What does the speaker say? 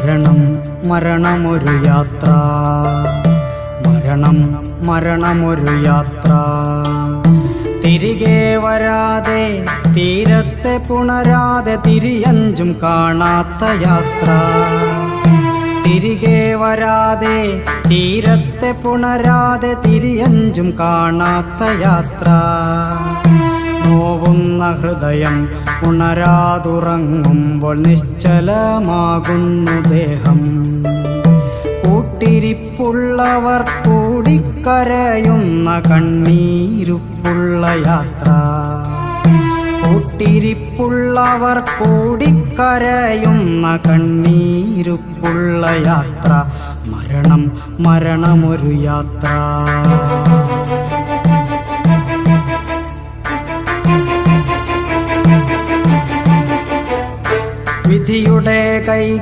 മരണം മരണമൊരു യാത്ര. മരണം മരണമൊരു യാത്ര. തിരികെ വരാതെ തീരത്തെ പുണരാതെ തിരിയഞ്ചും കാണാത്ത യാത്ര. തിരികെ വരാതെ തീരത്തെ പുണരാതെ തിരിയഞ്ചും കാണാത്ത യാത്ര. നോവുന്ന ഹൃദയം ഉണരാതുറങ്ങുമ്പോൾ നിശ്ചലമാകുന്നു ദേഹം. കൂട്ടിരിപ്പുള്ളവർ കൂടിക്കരയുന്ന കണ്ണീരുപ്പുള്ള യാത്ര. കൂട്ടിരിപ്പുള്ളവർ കൂടിക്കരയുന്ന കണ്ണീരുപ്പുള്ള യാത്ര. മരണം മരണമൊരു യാത്ര. വിധിയുടെ കൈകൾ